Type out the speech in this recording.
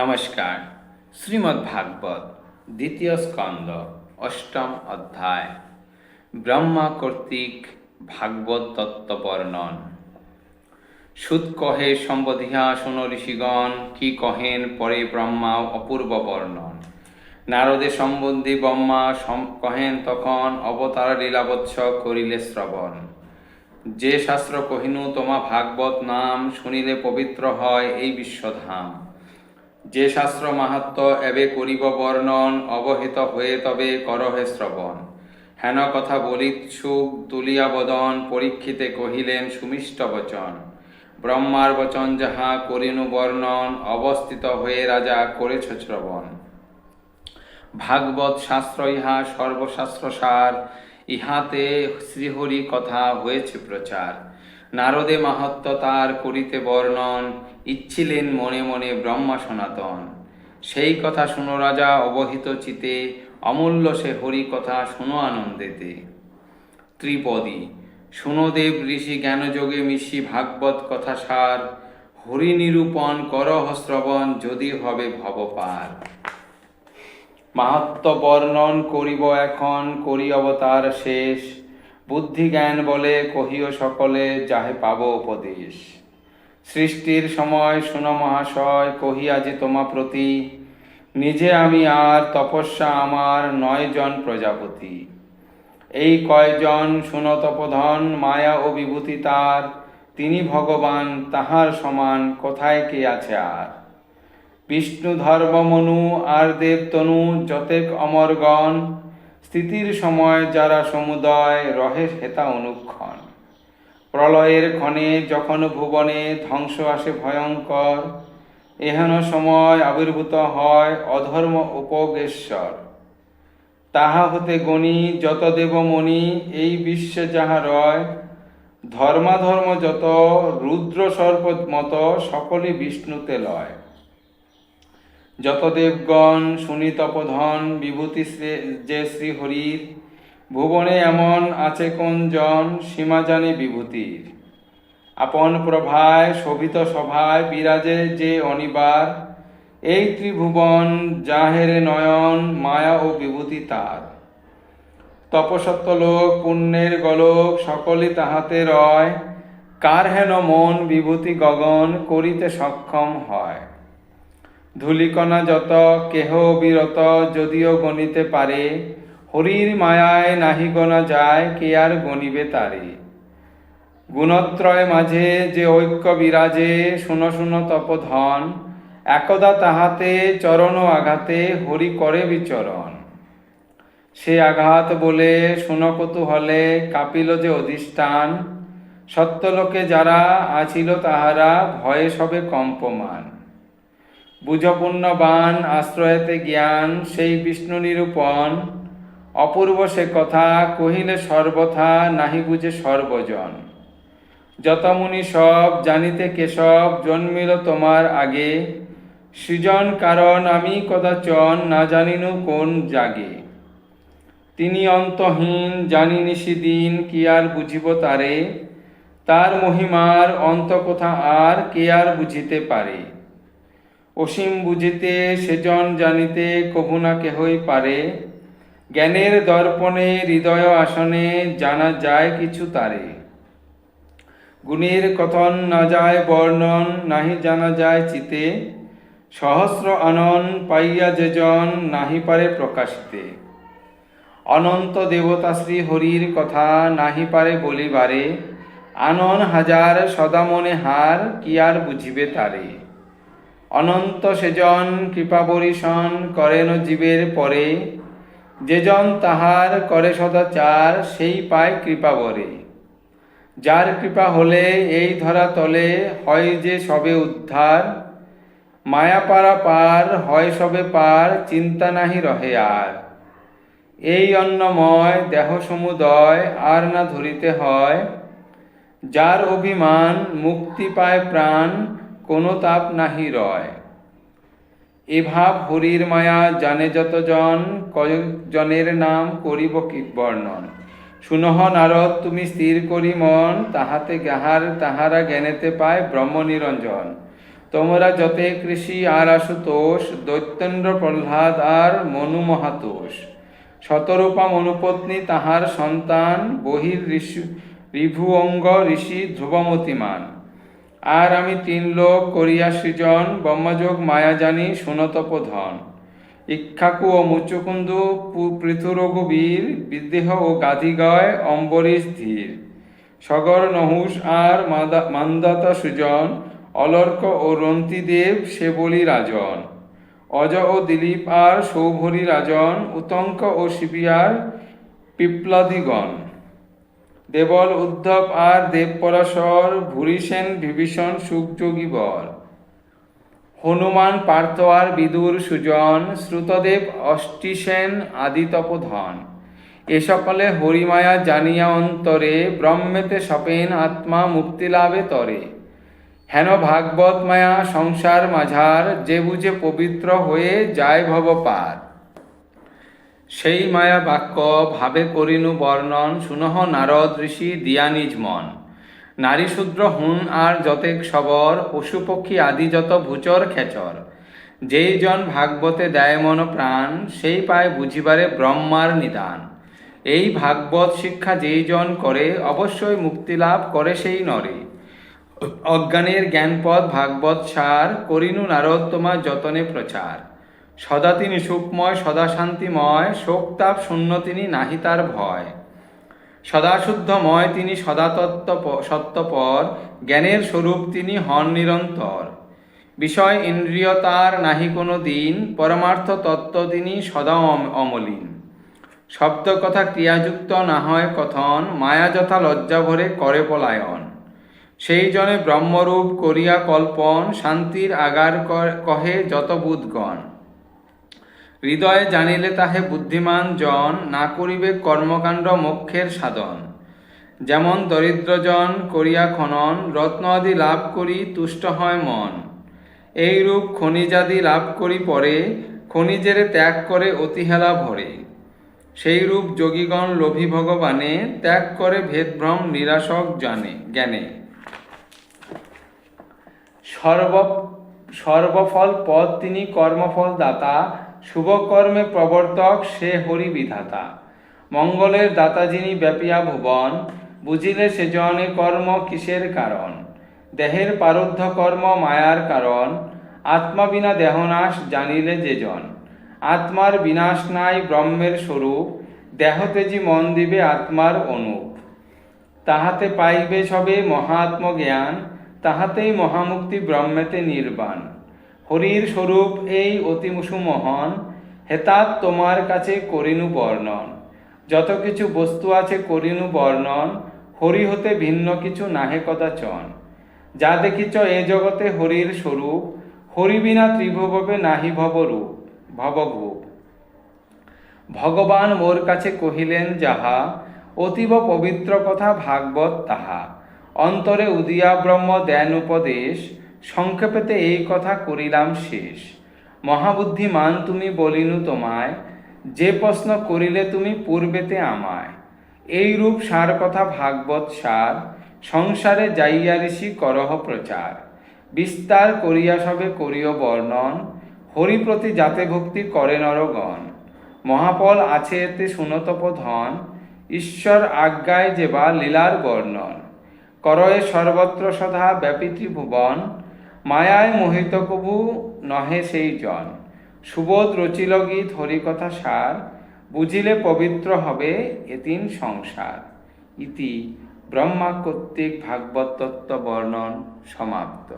নমস্কার। শ্রীমদ্ ভাগবত, দ্বিতীয় স্কন্দ অষ্টম অধ্যায়। ব্রহ্মা কর্তৃক ভাগবত তত্ত্ব বর্ণন সুত কহে সম্বধিয়া, শুন ঋষিগণ, কি কহেন পরে ব্রহ্মা অপূর্ব বর্ণন। নারদে সম্বন্ধী ব্রহ্মা কহেন তখন অবতার লীলাবৎস করিলে শ্রবণ। যে শাস্ত্র কহিনু, তোমা ভাগবত নাম শুনিলে পবিত্র হয় এই বিশ্বধাম। যে শাস্ত্র মাহাত্ম এবে করিব বর্ণন, অবহিত হয়ে তবে করহে শ্রবণ। হেন কথা বলিৎসুক তুলিয়া বদন, পরীক্ষিতে কহিলেন সুমিষ্ট বচন। ব্রহ্মার বচন যাহা করিনু বর্ণন, অবস্থিত হয়ে রাজা করেছ শ্রবণ। ভাগবত শাস্ত্র ইহা সর্বশাস্ত্র সার ইহাতে শ্রীহরি কথা হয়েছে প্রচার। নারদে মাহাত্ম তার করিতে বর্ণন, ইচ্ছিলেন মনে মনে ব্রহ্মা সনাতন। সেই কথা শুনো রাজা অবহিত চিতে, অমূল্য সে হরি কথা শুনো আনন্দেতে। ত্রিপদী শুনদেব ঋষি জ্ঞানযোগে মিশি ভাগবত কথা সার, হরি নিরূপণ করহ শ্রবণ যদি হবে ভবপার। মাহাত্ম বর্ণন করিব এখন, করি অবতার শেষ। বুদ্ধি জ্ঞান বলে কহিও সকলে, যাহে পাব উপদেশ। সৃষ্টির সময় শুন মহাশয় কহি আজি তোমা প্রতি, নিজে আমি আর তপস্যা আমার নয় জন প্রজাপতি। এই কয়জন শুন তপধন, মায়া ও বিভূতি তার, তিনি ভগবান, তাহার সমান, কোথায় কে আছে আর? বিষ্ণু ধর্মমনু আর দেবতনু, যতেক অমরগণ স্থিতির সময় যারা সমুদয় রহে হেতা অনুক্ষণ। প্রলয়ের ক্ষণে যখন ভুবনে ধ্বংস আসে ভয়ঙ্কর, এহেন সময় আবির্ভূত হয় অধর্ম উপগেশ্বর তাহা হতে গণি যত দেবমণি এই বিশ্বে যাহা রয়, ধর্মাধর্ম যত রুদ্র সর্প মত সকলে বিষ্ণুতে লয়। যত দেবগণ শুনি তপধন বিভূতি শ্রী- যে শ্রীহরির ভুবনে এমন আছে কোন জন সীমা জানে বিভূতির? আপন প্রভায় শোভিত সভায় বিরাজে যে অনিবার, এই ত্রিভুবন যাহেরে নয়ন, মায়া ও বিভূতি তার। তপসত্ব লোক পুণ্যের গলোক সকলে তাহাতে রয়, কার হেন মন বিভূতি গগন করিতে সক্ষম হয়? ধূলিকণা যত, কেহ বিরত যদিও গণিতে পারে, হরির মায়ায় নাহি গণা যায়, কে আর গণিবে তারে। গুণত্রয় মাঝে যে ঐক্য বিরাজে, শুনো শুনো তপধন, একদা তাহাতে চরণ আঘাতে হরি করে বিচরণ। সে আঘাত বলে শুন কৌতূহলে, কাপিল যে অধিষ্ঠান, সত্যলোকে যারা আছিল তাহারা, ভয়ে সবে কম্পমান। বুঝপূর্ণবান আশ্রয়েতে জ্ঞান, সেই বিষ্ণু নিরূপণ। অপূর্ব সে কথা, কহিলে সর্বথা, নাহি বুঝে সর্বজন। যত মুনি সব জানিতে কেশব, জন্মিল তোমার আগে। সৃজন কারণ আমি কদাচন না জানিনু কোন জাগে। তিনি অন্তহীন, জানি নিশিদিন কি আর বুঝিব তারে। তার মহিমার অন্ত কোথা আর, কে আর বুঝিতে পারে। অসীম বুঝিতে সেজন জানিতে কভু না কেহই পারে। জ্ঞানের দর্পণে, হৃদয় আসনে জানা যায় কিছু তারে। গুণের কথন না যায় বর্ণন, নাহি জানা যায় চিতে। সহস্র আনন পাইয়া যেজন, নাহি পারে প্রকাশিতে। অনন্ত দেবতা শ্রী হরির কথা নাহি পারে বলিবারে। আনন হাজার সদা মনে হার, কি আর বুঝিবে তারে? অনন্ত সেজন কৃপা বরিশন করেন জীবের পরে। যেজন তাহার করে সদাচার, সেই পায় কৃপা বরে। যার কৃপা হলে এই ধরা তলে, হয় যে সবে উদ্ধার। মায়া পারা পার, হয় সবে পার, চিন্তা নাহি রহে আর। এই অন্নময় দেহ সমুদয়, আর না ধরিতে হয়। যার অভিমান মুক্তি পায় প্রাণ কোনো তাপ নাহি রয়। এভাব হরির মায়া জানে যতজন, কয়েকজনের নাম করিব বর্ণন শুনহ নারদ, তুমি স্থির করি মন, তাহাতে গাহার তাহারা জ্ঞানেতে পায় ব্রহ্ম নিরঞ্জন। তোমরা যতে কৃষি, আর আশুতোষ দৈত্যেন্দ্র প্রহ্লাদ, আর মনু মহাতোষ। শতরূপা মনুপত্নী, তাহার সন্তান, বহির ঋষি রিভু অঙ্গ ঋষি ধ্রুবমতিমান। আর আমি তিন লোক করিয়া সৃজন, ব্রহ্মযোগ মায়া জানি সুনতপ ধন ইক্ষাকু ও মুচুকুন্দু পৃথুরঘুবীর বিদেহ ও গাধিগয়, অম্বরীশ ধীর। সগর নহুষ আর মান্দাতা সুজন, অলর্ক ও রন্তিদেব, সে বলি রাজন। অজ ও দিলীপ আর সৌভরী রাজন, উতঙ্ক ও শিবিয়ার পিপ্লাদিগণ। দেবল উদ্ধব আর দেবপরাশর ভূরিসেন বিভীষণ সুখযোগীবর হনুমান পার্থ আর বিদুর সুজন, শ্রুতদেব অষ্টিসেন আদিতপধন এ সকলে হরিমায়া জানিয়া অন্তরে, ব্রহ্মেতে সপেন আত্মা মুক্তি লাভে তরে। হেন ভাগবত মায়া সংসার মাঝার, যে বুঝে পবিত্র হয়ে যায় ভব পার সেই মায়া বাক্য ভাবে করিনু বর্ণন, শুনহ নারদ ঋষি দিয়া নিজ মন। নারী শূদ্র হুন আর যতেক সবর, পশু পক্ষী আদি যত ভূচর খেচর। যেই জন ভাগবতে দেয় মন প্রাণ, সেই পায় বুঝিবারে ব্রহ্মার নিদান। এই ভাগবত শিক্ষা যেই জন করে, অবশ্যই মুক্তি লাভ করে সেই নরে। অজ্ঞানের জ্ঞানপদ ভাগবত সার, করিনু নারদ তোমার যতনে প্রচার। সদা তিনি সুখময়, সদা শান্তিময় শোকতাপ শূন্য তিনি নাহি তার ভয়। সদা শুদ্ধময় তিনি সদা তত্ত্ব সত্যপর, জ্ঞানের স্বরূপ তিনি হন নিরন্তর। বিষয় ইন্দ্রিয় তার নাহি কোনো দিন, পরমার্থ তত্ত্ব তিনি সদা অম- অমলিন। শব্দ কথা ক্রিয়াযুক্ত না হয় কথন, মায়া যথা লজ্জা ভরে করে পলায়ন। সেই জনে ব্রহ্মরূপ করিয়া কল্পন, শান্তির আগার কহে যত বুধগণ। হৃদয়ে জানিলে তাহে বুদ্ধিমান জন, না করিবে কর্মকাণ্ড মোক্ষের সাধন। যেমন দরিদ্রজন করিয়া খনন, রত্ন আদি লাভ করি তুষ্ট হয় মন। এই রূপ খনিজাদি লাভ করি পরে, খনিজেরে ত্যাগ করে অতিহেলা ভরে। সেই রূপ যোগীগণ লোভী ভগবানে ত্যাগ করে ভেদভ্রম নিরাশক জানে, জ্ঞানে। সর্ব সর্বফল পদ তিনি কর্মফল দাতা শুভ কর্মে প্রবর্তক সে হরি বিধাতা মঙ্গলের দাতা যিনি ব্যাপিয়া ভুবন, বুঝিলে সে জনে কর্ম কিসের কারণ? দেহের পারুদ্ধ কর্ম মায়ার কারণ, আত্মা বিনা দেহনাশ জানিলে যে জন। আত্মার বিনাশ নাই ব্রহ্মের স্বরূপ, দেহতেজি মন দিবে আত্মার অনুপ। তাহাতে পাইবে সবে মহাত্ম জ্ঞান তাহাতেই মহামুক্তি ব্রহ্মেতে নির্বাণ। হরির স্বরূপ এই অতি সুমহান হেতাত তোমার কাছে করিনু বর্ণন। যত কিছু বস্তু আছে করিনু বর্ণন, হরি হতে ভিন্ন কিছু নাহে কদাচন। যা দেখিছ এ জগতে হরির স্বরূপ, হরি বিনা ত্রিভুবে নাহি ভবরূপ, ভবভূপ। ভগবান মোর কাছে কহিলেন, যাহা অতীব পবিত্র কথা ভাগবত তাহা। অন্তরে উদিয়া ব্রহ্ম দেন উপদেশ সংক্ষেপেতে এই কথা করিলাম শেষ। মহাবুদ্ধিমান তুমি বলিনু তোমায়, যে প্রশ্ন করিলে তুমি পূর্বেতে আমায়। এই রূপ সার কথা ভাগবত সার, সংসারে যাইয়া ঋষি করহ প্রচার। বিস্তার করিয়া সবে করিও বর্ণন, হরিপ্রতি যাতে ভক্তি করে নরগণ। মহাপল আছে এতে সুনতপ ধন, ঈশ্বর আজ্ঞায় যে বা লীলার বর্ণন। করয়ে সর্বত্র সদা ব্যাপিতি ভুবন মায়ায় মোহিত কবু নহে সেই জন। সুবোধ রচিল গীত হরিকথা সার, বুঝিলে পবিত্র হবে এতিন সংসার। ইতি ব্রহ্মা কর্তৃক ভাগবত তত্ত্ব বর্ণন সমাপ্ত।